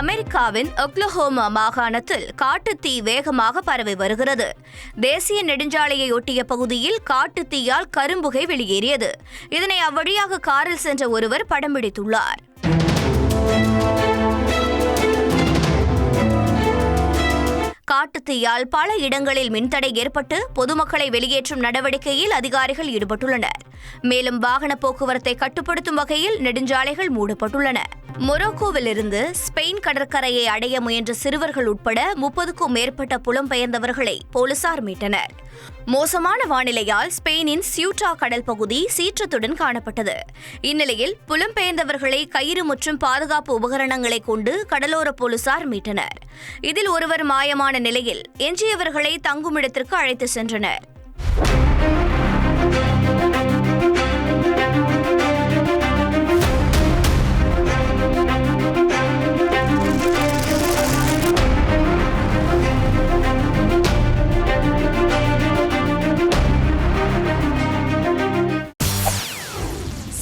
அமெரிக்காவின் ஒக்லஹோமா மாகாணத்தில் காட்டுத்தீ வேகமாக பரவி வருகிறது. தேசிய நெடுஞ்சாலையை ஒட்டிய பகுதியில் காட்டுத்தீயால் கரும்புகை வெளியேறியது. இதனை அவ்வழியாக காரில் சென்ற ஒருவர் படம் பிடித்துள்ளார். காட்டுத்தீயால் பல இடங்களில் மின்தடை ஏற்பட்டு பொதுமக்களை வெளியேற்றும் நடவடிக்கையில் அதிகாரிகள் ஈடுபட்டுள்ளனர். மேலும் வாகன போக்குவரத்தை கட்டுப்படுத்தும் வகையில் நெடுஞ்சாலைகள் மூடப்பட்டுள்ளன. மொரோக்கோவிலிருந்து ஸ்பெயின் கடற்கரையை அடைய முயன்ற சிறுவர்கள் உட்பட முப்பதுக்கும் மேற்பட்ட புலம்பெயர்ந்தவர்களை போலீசார் மீட்டனர். மோசமான வானிலையால் ஸ்பெயினின் சியூட்டா கடல் பகுதி சீற்றத்துடன் காணப்பட்டது. இந்நிலையில் புலம்பெயர்ந்தவர்களை கயிறு மற்றும் பாதுகாப்பு உபகரணங்களை கொண்டு கடலோர போலீசார் மீட்டனர். இதில் ஒருவர் மாயமான நிலையில் எஞ்சியவர்களை தங்குமிடத்திற்கு அழைத்து சென்றனர்.